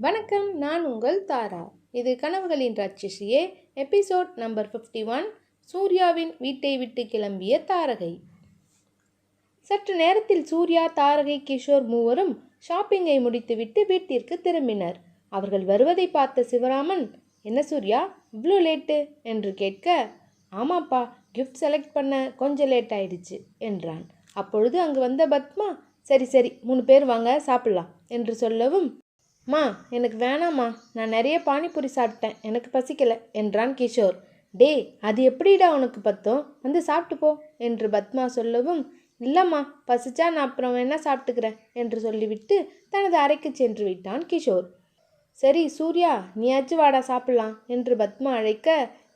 வணக்கம் நான் உங்கள் தாரா. இது கனவுகளின் ராட்சசியே எபிசோட் நம்பர் ஃபிஃப்டி ஒன் சூர்யாவின் வீட்டை விட்டு கிளம்பிய தாரகை. சற்று நேரத்தில் சூர்யா தாரகை கிஷோர் மூவரும் ஷாப்பிங்கை முடித்துவிட்டு வீட்டிற்கு திரும்பினர். அவர்கள் வருவதை பார்த்த சிவராமன் என்ன சூர்யா இவ்வளோ லேட்டு? என்று கேட்க ஆமாப்பா கிஃப்ட் செலக்ட் பண்ண கொஞ்சம் லேட் ஆயிடுச்சு என்றான். அப்பொழுது அங்கு வந்த பத்மா சரி சரி மூணு பேர் வாங்க சாப்பிட்லாம் என்று சொல்லவும் மா எனக்கு வேணாம்மா. நான் நிறைய பானிபூரி சாப்பிட்டேன். எனக்கு பசிக்கலை என்றான் கிஷோர். டே அது எப்படிடா உனக்கு பத்தும்? வந்து சாப்பிட்டு போ என்று பத்மா சொல்லவும் இல்லைம்மா பசிச்சா நான் அப்புறம் வேணா சாப்பிட்டுக்கிறேன்? என்று சொல்லிவிட்டு தனது அறைக்கு சென்று விட்டான் கிஷோர். சரி சூர்யா நீயாச்சும் வாடா சாப்பிட்லாம் என்று பத்மா அழைக்க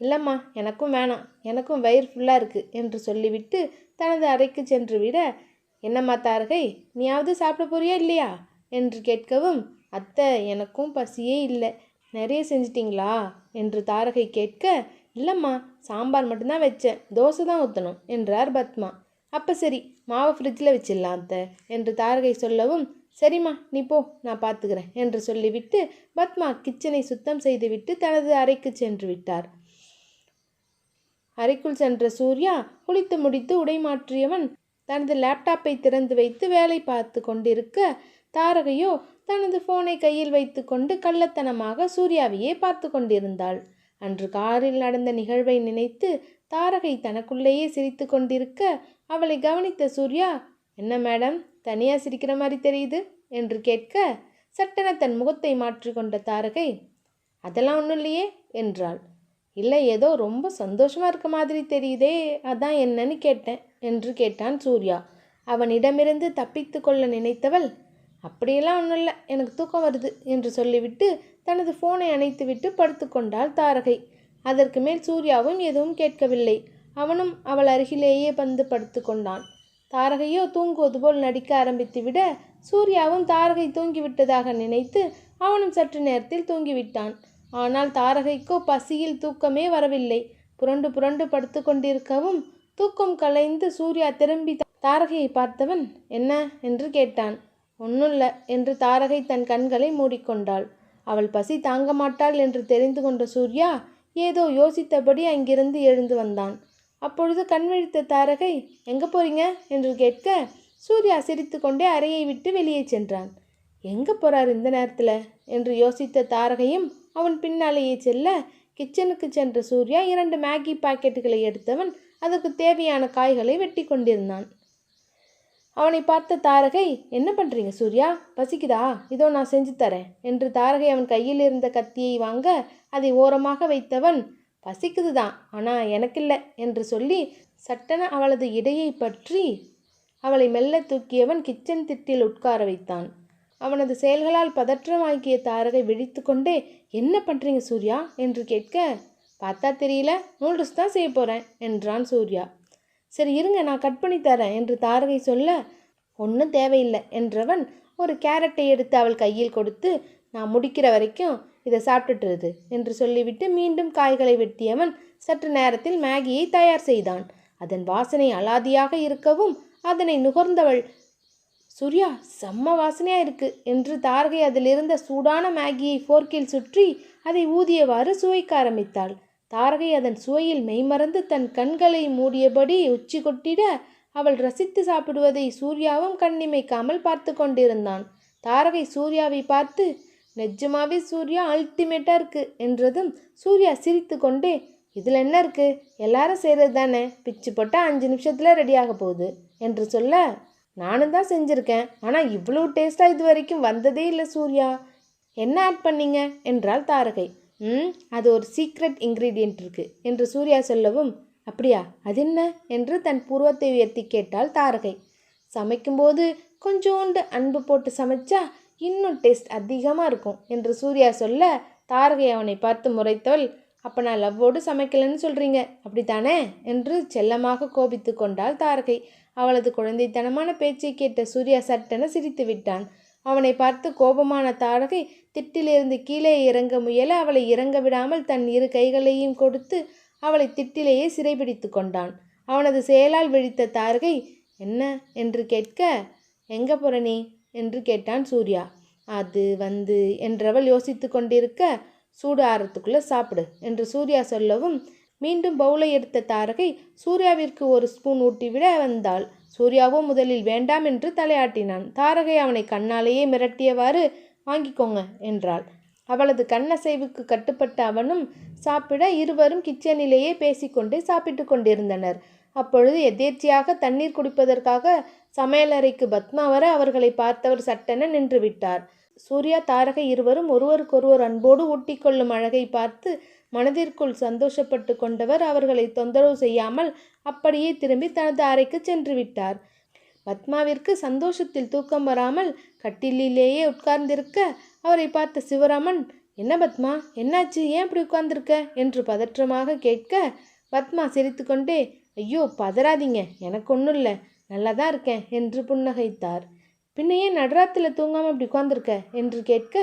இல்லைம்மா எனக்கும் வேணாம். எனக்கும் வயிறு ஃபுல்லாக இருக்குது என்று சொல்லிவிட்டு தனது அறைக்கு சென்று விட என்னம்மா தாரகை நீயாவது சாப்பிட போறியா இல்லையா? என்று கேட்கவும் அத்தை எனக்கும் பசியே இல்லை. நிறைய செஞ்சிட்டிங்களா? என்று தாரகை கேட்க இல்லைம்மா சாம்பார் மட்டும்தான் வச்சேன். தோசை தான் ஊற்றணும் என்றார் பத்மா. அப்போ சரி மாவை ஃப்ரிட்ஜில் வச்சிடலாம் அத்தை என்று தாரகை சொல்லவும் சரிம்மா நீ போ நான் பார்த்துக்கிறேன் என்று சொல்லிவிட்டு பத்மா கிச்சனை சுத்தம் செய்துவிட்டு தனது அறைக்கு சென்று விட்டார். அறைக்குள் சென்ற சூர்யா குளித்து முடித்து உடை மாற்றியவன் தனது லேப்டாப்பை திறந்து வைத்து வேலை பார்த்து கொண்டிருக்க தாரகையோ தனது போனை கையில் வைத்துக்கொண்டு கள்ளத்தனமாக சூர்யாவையே பார்த்து கொண்டிருந்தாள். அன்று காரில் நடந்த நிகழ்வை நினைத்து தாரகை தனக்குள்ளேயே சிரித்து கொண்டிருக்க அவளை கவனித்த சூர்யா என்ன மேடம் தனியா சிரிக்கிற மாதிரி தெரியுது? என்று கேட்க சட்டென தன் முகத்தை மாற்றிக்கொண்ட தாரகை அதெல்லாம் ஒன்றும் இல்லையே என்றாள். இல்லை ஏதோ ரொம்ப சந்தோஷமாக இருக்க மாதிரி தெரியுதே அதான் என்னன்னு கேட்டேன் என்று கேட்டான் சூர்யா. அவனிடமிருந்து தப்பித்து கொள்ள நினைத்தவள் அப்படியெல்லாம் ஒன்றும் இல்லை. எனக்கு தூக்கம் வருது என்று சொல்லிவிட்டு தனது ஃபோனை அணைத்துவிட்டு படுத்துக்கொண்டாள் தாரகை. அதற்கு மேல் சூர்யாவும் எதுவும் கேட்கவில்லை. அவனும் அவள் அருகிலேயே வந்து படுத்துக்கொண்டான் தாரகையோ தூங்குவது போல் நடிக்க ஆரம்பித்து விட சூர்யாவும் தாரகை தூங்கிவிட்டதாக நினைத்து அவனும் சற்று நேரத்தில் தூங்கிவிட்டான். ஆனால் தாரகைக்கோ பசியில் தூக்கமே வரவில்லை. புரண்டு புரண்டு படுத்து கொண்டிருக்கவும் தூக்கம் கலைந்து சூர்யா திரும்பி தாரகையை பார்த்தவன் என்ன? என்று கேட்டான். ஒன்னுல்ல என்று தாரகை தன் கண்களை மூடிக்கொண்டாள். அவள் பசி தாங்க மாட்டாள் என்று தெரிந்து கொண்ட சூர்யா ஏதோ யோசித்தபடி அங்கிருந்து எழுந்து வந்தான். அப்பொழுது கண்விழித்த தாரகை எங்க போறீங்க? என்று கேட்க சூர்யா சிரித்துக்கொண்டே அறையை விட்டு வெளியே சென்றான். எங்க போறார் இந்த நேரத்தில்? என்று யோசித்த தாரகையும் அவன் பின்னாலேயே செல்ல கிச்சனுக்கு சென்ற சூர்யா இரண்டு மேகி பாக்கெட்டுகளை எடுத்தவன் அதற்கு தேவையான காய்களை வெட்டி கொண்டிருந்தான். அவனை பார்த்த தாரகை என்ன பண்ணுறீங்க சூர்யா? பசிக்குதா? இதோ நான் செஞ்சு தரேன் என்று தாரகை அவன் கையில் இருந்த கத்தியை வாங்க அதை ஓரமாக வைத்தவன் பசிக்குது தான் ஆனால் எனக்கில்லை என்று சொல்லி சட்டென அவளது இடையை பற்றி அவளை மெல்ல தூக்கியவன் கிச்சன் திட்டில் உட்கார வைத்தான். அவனது செயல்களால் பதற்றமாக்கிய தாரகை விழித்து கொண்டே என்ன பண்ணுறீங்க சூர்யா? என்று கேட்க பார்த்தா தெரியல நூடுல்ஸ் தான் செய்ய போகிறேன் என்றான் சூர்யா. சரி இருங்க நான் கட் பண்ணி தரேன் என்று தாரகை சொல்ல ஒன்றும் தேவையில்லை என்றவன் ஒரு கேரட்டை எடுத்து அவள் கையில் கொடுத்து நான் முடிக்கிற வரைக்கும் இதை சாப்பிட்டுட்டுருது என்று சொல்லிவிட்டு மீண்டும் காய்களை வெட்டியவன் சற்று நேரத்தில் மேகியை தயார் செய்தான். அதன் வாசனை அலாதியாக இருக்கவும் அதனை நுகர்ந்தவள் சூர்யா செம்ம வாசனையாக இருக்குது என்று தாரகை அதிலிருந்த சூடான மேகியை ஃபோர்க்கில் சுற்றி அதை ஊதியவாறு சுவைக்க ஆரம்பித்தாள். தாரகை அதன் சுவையில் மெய்மறந்து தன் கண்களை மூடியபடி உச்சி கொட்டிட அவள் ரசித்து சாப்பிடுவதை சூர்யாவும் கண்ணிமைக்காமல் பார்த்து கொண்டிருந்தான். தாரகை சூர்யாவை பார்த்து நெஜமாவே சூர்யா அல்டிமேட்டாக இருக்கு என்றதும் சூர்யா சிரித்து கொண்டே இதில் என்ன இருக்கு? எல்லாரும் செய்கிறது தானே? பிச்சு போட்டால் அஞ்சு நிமிஷத்தில் ரெடியாக போகுது என்று சொல்ல நானும் தான் செஞ்சுருக்கேன். ஆனால் இவ்வளோ டேஸ்ட்டாக இது வரைக்கும் வந்ததே இல்லை சூர்யா. என்ன ஆட் பண்ணீங்க? என்றாள் தாரகை. ம் அது ஒரு சீக்ரெட் இன்க்ரீடியன்ட் இருக்கு. என்று சூர்யா சொல்லவும் அப்படியா அது என்ன? என்று தன் பூர்வத்தை உயர்த்தி கேட்டாள் தாரகை. சமைக்கும்போது கொஞ்சோண்டு அன்பு போட்டு சமைச்சா இன்னும் டேஸ்ட் அதிகமாக இருக்கும் என்று சூர்யா சொல்ல தாரகை அவனை பார்த்து முறைத்தவள் அப்போ நான் லவ்வோடு சமைக்கலன்னு சொல்கிறீங்க அப்படித்தானே? என்று செல்லமாக கோபித்து கொண்டாள் தாரகை. அவளது குழந்தைத்தனமான பேச்சை கேட்ட சூர்யா சட்டென சிரித்து விட்டான். அவனை பார்த்து கோபமான தாரகை திட்டிலிருந்து கீழே இறங்க முயல அவளை இறங்க விடாமல் தன் இரு கைகளையும் கொடுத்து அவளை திட்டிலேயே சிறைபிடித்து கொண்டான். அவனது செயலால் விழித்த தாரகை என்ன? என்று கேட்க எங்க போற நீ? என்று கேட்டான் சூர்யா. அது வந்து என்றவள் யோசித்து கொண்டிருக்க சூடு ஆறத்துக்குள்ளே சாப்பிடு என்று சூர்யா சொல்லவும் மீண்டும் பவுலை எடுத்த தாரகை சூர்யாவிற்கு ஒரு ஸ்பூன் ஊட்டிவிட வந்தாள். சூர்யாவோ முதலில் வேண்டாம் என்று தலையாட்டினான். தாரகை அவனை கண்ணாலேயே மிரட்டியவாறு வாங்கிக்கோங்க என்றாள். அவளது கண்ணசைவுக்கு கட்டுப்பட்ட அவனும் சாப்பிட இருவரும் கிச்சனிலேயே பேசிக்கொண்டே சாப்பிட்டு கொண்டிருந்தனர். அப்பொழுது எதேர்ச்சியாக தண்ணீர் குடிப்பதற்காக சமையலறைக்கு பத்மா வர அவர்களை பார்த்தவர் சட்டென நின்று விட்டார் சூர்யா தாரகை இருவரும் ஒருவருக்கொருவர் அன்போடு ஊட்டிக்கொள்ளும் அழகை பார்த்து மனதிற்குள் சந்தோஷப்பட்டு கொண்டவர் அவர்களை தொந்தரவு செய்யாமல் அப்படியே திரும்பி தனது அறைக்கு சென்று விட்டார். பத்மாவிற்கு சந்தோஷத்தில் தூக்கம் வராமல் கட்டிலிலேயே உட்கார்ந்திருக்க அவரை பார்த்த சிவராமன் என்ன பத்மா என்னாச்சு? ஏன் இப்படி உட்கார்ந்திருக்க? என்று பதற்றமாக கேட்க பத்மா சிரித்துக்கொண்டே ஐயோ பதறாதீங்க எனக்கு ஒன்றும் இல்லை நல்லா தான் இருக்கேன் என்று புன்னகைத்தார். பின்ன ஏன் தூங்காமல் இப்படி உட்காந்துருக்க என்று கேட்க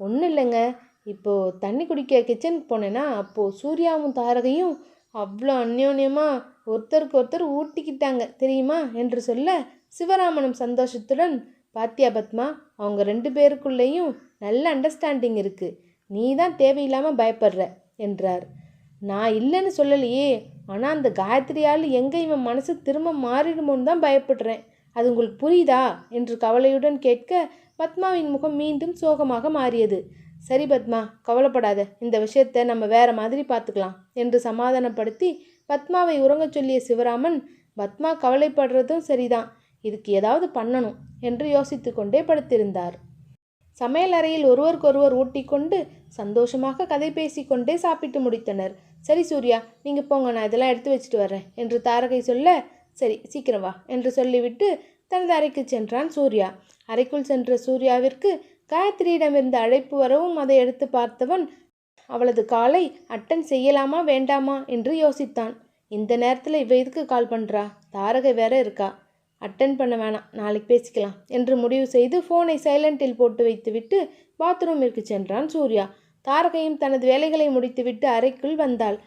ஒன்றும் இல்லைங்க இப்போது தண்ணி குடிக்க கிச்சனுக்கு போனேன்னா அப்போது சூர்யாவும் தாரகையும் அவ்வளோ அந்யோன்யமாக ஒருத்தருக்கு ஒருத்தர் ஊட்டிக்கிட்டாங்க. தெரியுமா? என்று சொல்ல சிவராமனும் சந்தோஷத்துடன் பாத்தியா பத்மா அவங்க ரெண்டு பேருக்குள்ளேயும் நல்ல அண்டர்ஸ்டாண்டிங் இருக்குது நீ தான் தேவையில்லாமல் பயப்படுற என்றார். நான் இல்லைன்னு சொல்லலையே ஆனால் அந்த காயத்ரியால் எங்கே இவன் மனசு திரும்ப மாறிடுமோன்னு தான் பயப்படுறேன். அது உங்களுக்கு புரியுதா? என்று கவலையுடன் கேட்க பத்மாவின் முகம் மீண்டும் சோகமாக மாறியது. சரி பத்மா கவலைப்படாத. இந்த விஷயத்தை நம்ம வேற மாதிரி பார்த்துக்கலாம் என்று சமாதானப்படுத்தி பத்மாவை உறங்கச் சொல்லிய சிவராமன் பத்மா கவலைப்படுறதும் சரிதான் இதுக்கு ஏதாவது பண்ணணும் என்று யோசித்து கொண்டே படுத்திருந்தார். சமையல் அறையில் ஒருவருக்கொருவர் ஊட்டிக்கொண்டு சந்தோஷமாக கதை பேசிக்கொண்டே சாப்பிட்டு முடித்தனர். சரி சூர்யா நீங்கள் போங்க நான் இதெல்லாம் எடுத்து வச்சுட்டு வரேன் என்று தாரகை சொல்ல சரி சீக்கிரம் வா என்று சொல்லிவிட்டு தனது அறைக்கு சென்றான் சூர்யா. அறைக்குள் சென்ற சூர்யாவிற்கு காயத்ரியிடமிருந்து அழைப்பு வரவும் அதை எடுத்து பார்த்தவன் அவளது காலை அட்டன் செய்யலாமா வேண்டாமா? என்று யோசித்தான். இந்த நேரத்தில் இவ எதுக்கு கால் பண்ணுறா தாரகை வேற இருக்கா? அட்டன் பண்ண வேணாம் நாளைக்கு பேசிக்கலாம் என்று முடிவு செய்து ஃபோனை சைலண்டில் போட்டு வைத்துவிட்டு பாத்ரூமிற்கு சென்றான் சூர்யா. தாரகையும் தனது வேலைகளை முடித்துவிட்டு அறைக்குள் வந்தாள்.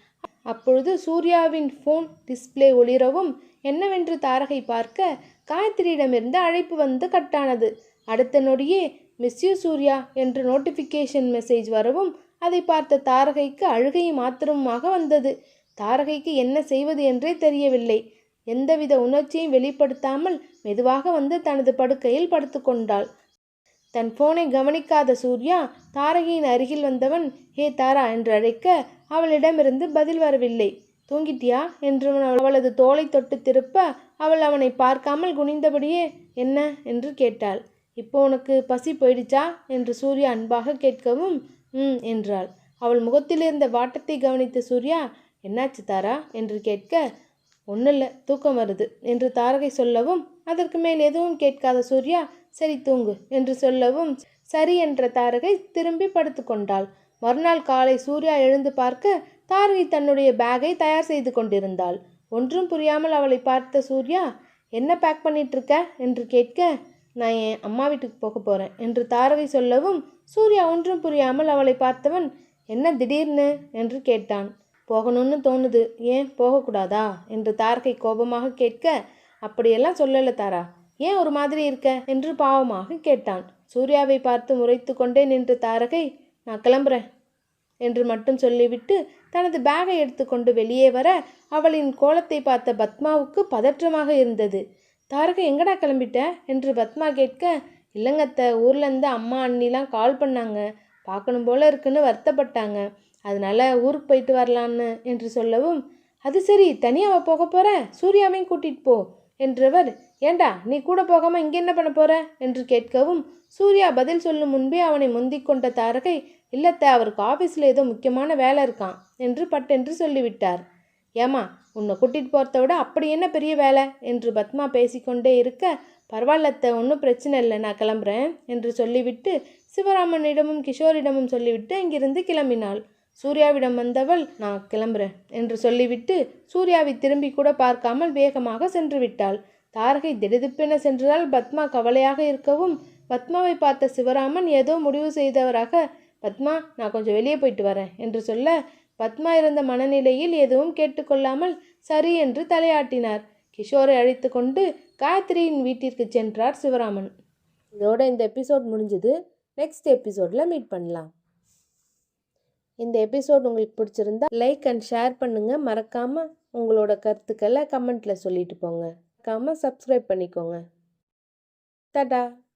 அப்பொழுது சூர்யாவின் ஃபோன் டிஸ்ப்ளே ஒளிரவும் என்னவென்று தாரகை பார்க்க காயத்ரியிடமிருந்து அழைப்பு வந்து கட்டானது. அடுத்த நொடியே மிஸ் யூ சூர்யா என்று நோட்டிஃபிகேஷன் மெசேஜ் வரவும் அதை பார்த்த தாரகைக்கு அழுகையும் மாத்திரமுமாக வந்தது. தாரகைக்கு என்ன செய்வது என்றே தெரியவில்லை. எந்தவித உணர்ச்சியும் வெளிப்படுத்தாமல் மெதுவாக வந்து தனது படுக்கையில் படுத்துக்கொண்டாள் தன் போனை கவனிக்காத சூர்யா தாரகையின் அருகில் வந்தவன் ஹே தாரா என்று அழைக்க அவளிடமிருந்து பதில் வரவில்லை. தூங்கிட்டியா? என்று அவளது தோலை தொட்டு திருப்ப அவள் அவனை பார்க்காமல் குனிந்தபடியே என்ன? என்று கேட்டாள். இப்போ உனக்கு பசி போயிடுச்சா? என்று சூர்யா அன்பாக கேட்கவும் ம் என்றாள். அவள் முகத்திலிருந்த வாட்டத்தை கவனித்த சூர்யா என்னாச்சு தாரா? என்று கேட்க ஒன்றும் இல்லை தூக்கம் வருது என்று தாரகை சொல்லவும் அதற்கு மேல் எதுவும் கேட்காத சூர்யா சரி தூங்கு என்று சொல்லவும் சரி என்ற தாரகை திரும்பி படுத்துக்கொண்டாள் மறுநாள் காலை சூர்யா எழுந்து பார்க்க தாரகை தன்னுடைய பேக்கை தயார் செய்து கொண்டிருந்தாள். ஒன்றும் புரியாமல் அவளை பார்த்த சூர்யா என்ன பேக் பண்ணிட்டு இருக்க? என்று கேட்க நான் என் அம்மா வீட்டுக்கு போக போகிறேன் என்று தாரகை சொல்லவும் சூர்யா ஒன்றும் புரியாமல் அவளை பார்த்தவன் என்ன திடீர்னு? என்று கேட்டான். போகணும்னு தோணுது. ஏன் போகக்கூடாதா என்று தாரகை கோபமாக கேட்க அப்படியெல்லாம் சொல்லல தாரா. ஏன் ஒரு மாதிரி இருக்க? என்று பாவமாக கேட்டான். சூர்யாவை பார்த்து முறைத்து கொண்டே நின்ற தாரகை நான் கிளம்புறேன் என்று மட்டும் சொல்லிவிட்டு தனது பேகை எடுத்துக்கொண்டு வெளியே வர அவளின் கோலத்தை பார்த்த பத்மாவுக்கு பதற்றமாக இருந்தது. தாரகை எங்கடா கிளம்பிட்ட? என்று பத்மா கேட்க இல்லைங்கத்த ஊர்லேருந்து அம்மா அண்ணிலாம் கால் பண்ணாங்க. பார்க்கணும் போல இருக்குன்னு வருத்தப்பட்டாங்க. அதனால ஊருக்கு போயிட்டு வரலான்னு என்று சொல்லவும் அது சரி தனியாவா போக போகிற சூர்யாவையும் கூட்டிகிட்டு போ என்றவர் ஏண்டா நீ கூட போகாமல் இங்கே என்ன பண்ண போகிற என்று கேட்கவும் சூர்யா பதில் சொல்லும் முன்பே அவனை முந்திக் கொண்ட தாரகை இல்லத்த அவருக்கு ஆஃபீஸில் ஏதோ முக்கியமான வேலை இருக்கான் என்று பட்டென்று சொல்லிவிட்டார். ஏமா உன்னை கூட்டிகிட்டு போகிறத விட அப்படி என்ன பெரிய வேலை? என்று பத்மா பேசிக்கொண்டே இருக்க பரவாயில்லத்த ஒன்றும் பிரச்சனை இல்லை நான் கிளம்புறேன் என்று சொல்லிவிட்டு சிவராமனிடமும் கிஷோரிடமும் சொல்லிவிட்டு அங்கிருந்து கிளம்பினாள். சூர்யாவிடம் வந்தவள் நான் கிளம்புறேன் என்று சொல்லிவிட்டு சூர்யாவை திரும்பி கூட பார்க்காமல் வேகமாக சென்று விட்டாள். தாரகை திடுதிப்பென சென்றதால் பத்மா கவலையாக இருக்கவும் பத்மாவை பார்த்த சிவராமன் ஏதோ முடிவு செய்தவராக பத்மா நான் கொஞ்சம் வெளியே போயிட்டு வரேன் என்று சொல்ல பத்மா இருந்த மனநிலையில் எதுவும் கேட்டுக்கொள்ளாமல் சரி என்று தலையாட்டினார். கிஷோரை அழைத்து கொண்டு காயத்ரியின் வீட்டிற்கு சென்றார் சிவராமன். இதோட இந்த எபிசோட் முடிஞ்சது. நெக்ஸ்ட் எபிசோடில் மீட் பண்ணலாம். இந்த எபிசோட் உங்களுக்கு பிடிச்சிருந்தா லைக் அண்ட் ஷேர் பண்ணுங்கள் மறக்காமல் உங்களோட கருத்துக்களை கமெண்ட்டில் சொல்லிட்டு போங்க. மறக்காமல் சப்ஸ்கிரைப் பண்ணிக்கோங்க. தடா